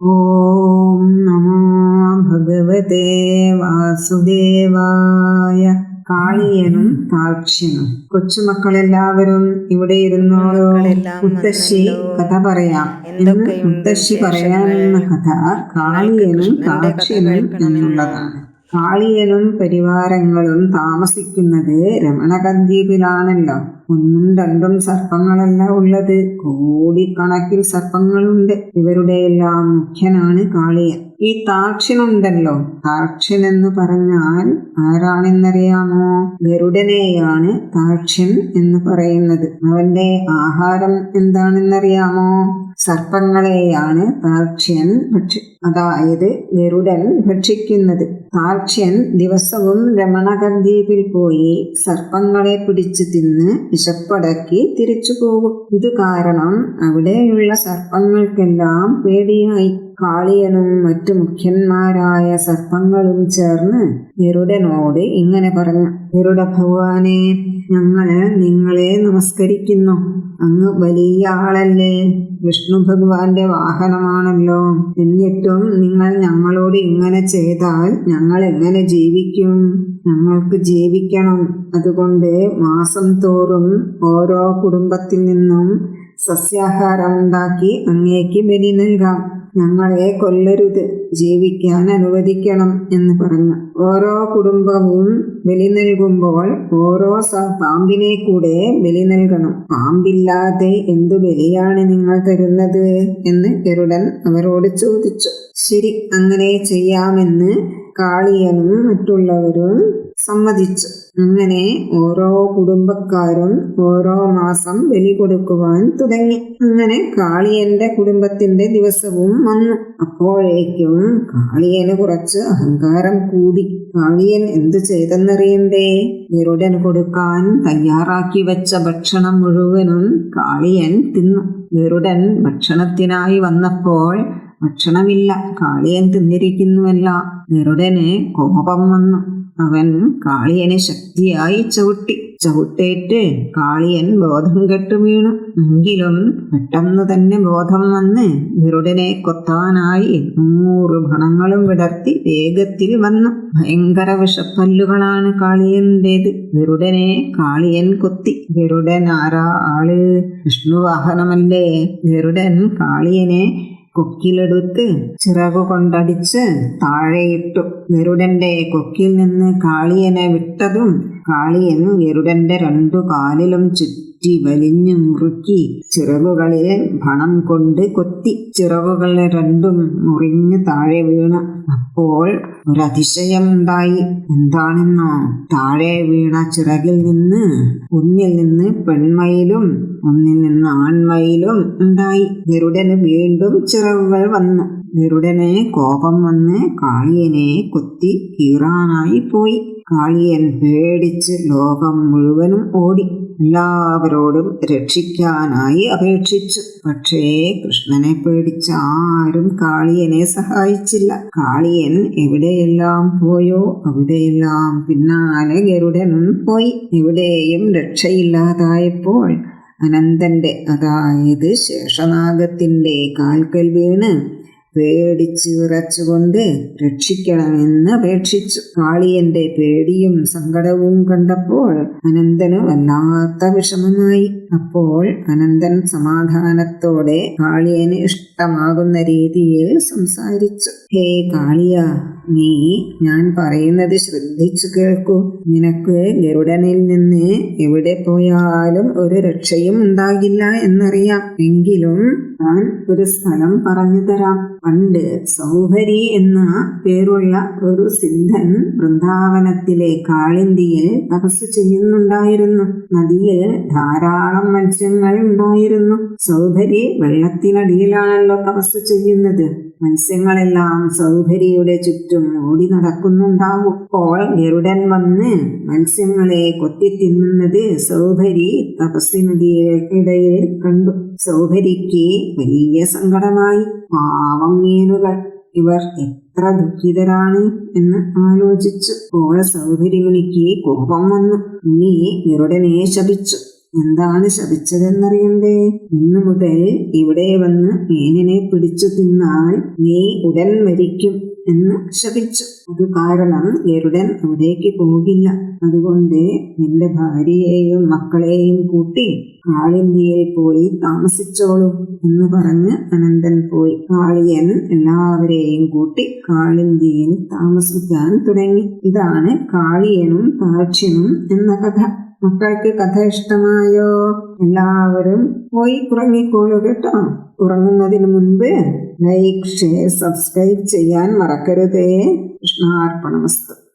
ഓം നമോ ഭഗവതേ വാസുദേവായ കാളിയനും താക്ഷ്യനും കൊച്ചുമക്കളെല്ലാവരും ഇവിടെ മക്കളെല്ലാം മുത്തശ്ശി കഥ പറയാം. എന്ന് മുത്തശ്ശി പറയാനുള്ള കഥ കാളിയനും താക്ഷ്യനും എന്നുള്ളതാണ്. കാളിയനും പരിവാരങ്ങളും താമസിക്കുന്നത് രമണകദ്വീപിലാണല്ലോ ഒന്നും രണ്ടും സർപ്പങ്ങളല്ല ഉള്ളത്. കോടിക്കണക്കിൽ സർപ്പങ്ങളുണ്ട്. ഇവരുടെയെല്ലാം മുഖ്യനാണ് കാളിയൻ. ഈ താക്ഷിണുണ്ടല്ലോ. താക്ഷൻ എന്ന് പറഞ്ഞാൽ ആരാണെന്നറിയാമോ? ഗരുഡനെയാണ് താക്ഷൻ എന്ന് പറയുന്നത്. അവന്റെ ആഹാരം എന്താണെന്നറിയാമോ? സർപ്പങ്ങളെയാണ് താക്ഷ്യൻ ഭക്ഷി അതായത് ഗരുഡൻ ഭക്ഷിക്കുന്നത്. താക്ഷ്യൻ ദിവസവും രമണഗന്ധീപിൽ പോയി സർപ്പങ്ങളെ പിടിച്ചു തിന്ന് വിശപ്പടക്കി തിരിച്ചു പോകും. ഇത് കാരണം അവിടെയുള്ള സർപ്പങ്ങൾക്കെല്ലാം പേടിയായി. കാളിയനും മറ്റു മുഖ്യന്മാരായ സർപ്പങ്ങളും ചേർന്ന് ഗരുഡനോട് ഇങ്ങനെ പറഞ്ഞു ഗരുഡ ഭഗവാനെ ഞങ്ങൾ നിങ്ങളെ നമസ്കരിക്കുന്നു. അങ്ങ് വലിയ ആളല്ലേ? വിഷ്ണു ഭഗവാന്റെ വാഹനമാണല്ലോ. എന്നിട്ടും നിങ്ങൾ ഞങ്ങളോട് ഇങ്ങനെ ചെയ്താൽ ഞങ്ങൾ എങ്ങനെ ജീവിക്കും? ഞങ്ങൾക്ക് ജീവിക്കണം. അതുകൊണ്ട് മാസം തോറും ഓരോ കുടുംബത്തിൽ നിന്നും സസ്യാഹാരം ഉണ്ടാക്കി അങ്ങേക്ക് ബലി നൽകാം. ഞങ്ങളെ കൊല്ലരുത്. ജീവിക്കാൻ അനുവദിക്കണം എന്ന് പറഞ്ഞു. ഓരോ കുടുംബവും ബലി നൽകുമ്പോൾ ഓരോ പാമ്പിനെ കൂടെ ബലി നൽകണം പാമ്പില്ലാതെ എന്തു ബലിയാണ് നിങ്ങൾ തരുന്നത് എന്ന് ഗരുഡൻ അവരോട് ചോദിച്ചു. ശരി അങ്ങനെ ചെയ്യാമെന്ന് കാളിയനും മറ്റുള്ളവരും സമ്മതിച്ചു. അങ്ങനെ ഓരോ കുടുംബക്കാരും ഓരോ മാസം ബലി കൊടുക്കുവാൻ തുടങ്ങി. അങ്ങനെ കാളിയന്റെ കുടുംബത്തിന്റെ ദിവസവും വന്നു. അപ്പോഴേക്കും കാളിയന് കുറച്ച് അഹങ്കാരം കൂടി. കാളിയൻ എന്തു ചെയ്തെന്നറിയണ്ടേ? ഗരുഡൻ കൊടുക്കാൻ തയ്യാറാക്കി വെച്ച ഭക്ഷണം മുഴുവനും കാളിയൻ തിന്നു. ഗരുഡൻ ഭക്ഷണത്തിനായി വന്നപ്പോൾ ഭക്ഷണമില്ല. കാളിയൻ തിന്നിരിക്കുന്നുവല്ല. ഗരുഡന് കോപം വന്നു. അവൻ കാളിയനെ ശക്തിയായി ചവിട്ടി. ചവിട്ടേറ്റ് കാളിയൻ ബോധം കെട്ടു വീണു. എങ്കിലും പെട്ടെന്ന് തന്നെ ബോധം വന്ന് ഗരുഡനെ കൊത്താനായി നൂറ് ഭണങ്ങളും വിടർത്തി വേഗത്തിൽ വന്നു. ഭയങ്കര വിഷപ്പല്ലുകളാണ് കാളിയന്റേത് ഗരുഡനെ കാളിയൻ കൊത്തി. ഗരുഡൻ ആരാ ആൾ? വിഷ്ണുവാഹനമല്ലേ? ഗരുഡൻ കാളിയനെ കൊക്കിലെടുത്ത് ചിറകു കൊണ്ടടിച്ച് താഴെയിട്ടു. ഗരുഡന്റെ കൊക്കിൽ നിന്ന് കാളിയനെ വിട്ടതും കാളിയൻ ഗരുഡന്റെ രണ്ടു കാലിലും ചുറ്റി. വലിഞ്ഞു മുറുക്കി ചിറകുകളിൽ ഭണം കൊണ്ട് കൊത്തി ചിറകുകളെ രണ്ടും മുറിഞ്ഞ് താഴെ വീണു. അപ്പോൾ ഒരതിശയം ഉണ്ടായി എന്താണെന്നോ? താഴെ വീണ ചിറകിൽ നിന്ന് ഒന്നിൽ നിന്ന് പെൺമയിലും ഒന്നിൽ നിന്ന് ആൺമയിലും ഉണ്ടായി. ഗരുഡന് വീണ്ടും ചിറകുകൾ വന്നു. ഗരുഡനെ കോപം വന്ന് കാളിയനെ കൊത്തി കീറാനായി പോയി. കാളിയൻ പേടിച്ച് ലോകം മുഴുവനും ഓടി. എല്ലാവരോടും രക്ഷിക്കാനായി അപേക്ഷിച്ചു. പക്ഷേ കൃഷ്ണനെ പേടിച്ച ആരും കാളിയനെ സഹായിച്ചില്ല. കാളിയൻ എവിടെയെല്ലാം പോയോ അവിടെയെല്ലാം പിന്നാലെ ഗരുഡനും പോയി. എവിടെയും രക്ഷയില്ലാതായപ്പോൾ അനന്തന്റെ അതായത് ശേഷനാഗത്തിന്റെ കാൽക്കൽ വീണ്. പേടിച്ച് വിറച്ചുകൊണ്ട് രക്ഷിക്കണമെന്ന് അപേക്ഷിച്ചു. കാളിയന്റെ പേടിയും സങ്കടവും കണ്ടപ്പോൾ അനന്തന് വല്ലാത്ത വിഷമമായി. അപ്പോൾ അനന്തൻ സമാധാനത്തോടെ കാളിയന് ഇഷ്ടമാകുന്ന രീതിയിൽ സംസാരിച്ചു. ഹേ കാളിയ നീ ഞാൻ പറയുന്നത് ശ്രദ്ധിച്ചു കേൾക്കൂ. നിനക്ക് ഗരുഡനിൽ നിന്ന് എവിടെ പോയാലും ഒരു രക്ഷയും ഉണ്ടാകില്ല എന്നറിയാം. എങ്കിലും ഞാൻ ഒരു സ്ഥലം പറഞ്ഞു തരാം. പണ്ട് സൗഭരി എന്ന പേരുള്ള ഒരു സിദ്ധൻ വൃന്ദാവനത്തിലെ കാളിന്തിയിൽ തപസ് ചെയ്യുന്നുണ്ടായിരുന്നു. നദിയിൽ ധാരാളം മത്സ്യങ്ങൾ ഉണ്ടായിരുന്നു. സൗഭരി വെള്ളത്തിനടിയിലാണല്ലോ തപസ് ചെയ്യുന്നത്. മത്സ്യങ്ങളെല്ലാം സൗഭരിയുടെ ചുറ്റും ഓടി നടക്കുന്നുണ്ടാവും. അപ്പോൾ ഗരുഡൻ വന്ന് മത്സ്യങ്ങളെ കൊത്തി തിന്നുന്നത് സൗഭരി തപസ്സിനദിയിടയിൽ കണ്ടു. സൗഭരിക്ക് വലിയ സങ്കടമായി. പാവം മീനുകൾ ഇവർ എത്ര ദുഃഖിതരാണ് എന്ന് ആലോചിച്ചു പോയ സൗകര്യമുനിക്ക് മുനിക്ക് കോപം വന്നു. നീ ഗരുഡനെ ശപിച്ചു. എന്താണ് ശപിച്ചതെന്നറിയണ്ടേ? ഇന്നു മുതൽ ഇവിടെ വന്ന് മീനിനെ പിടിച്ചു തിന്നാൽ നീ ഉടൻ മരിക്കും എന്ന് ശപിച്ചു. അത് കാരണം ഗരുഡൻ അവിടേക്ക് പോകില്ല. അതുകൊണ്ട് നിന്റെ ഭാര്യയെയും മക്കളെയും കൂട്ടി കാളിന്തിയിൽ പോയി താമസിച്ചോളൂ എന്ന് പറഞ്ഞ് അനന്തൻ പോയി. കാളിയൻ എല്ലാവരെയും കൂട്ടി കാളിന്തിയിൽ താമസിക്കാൻ തുടങ്ങി. ഇതാണ് കാളിയനും പാക്ഷ്യനും എന്ന കഥ. മക്കൾക്ക് കഥ ഇഷ്ടമായോ? എല്ലാവരും പോയി ഉറങ്ങിക്കോളൂ കേട്ടോ. ഉറങ്ങുന്നതിന് മുൻപ് ലൈക്ക് ഷെയർ സബ്സ്ക്രൈബ് ചെയ്യാൻ മറക്കരുതേ. കൃഷ്ണാർപ്പണമസ്തു.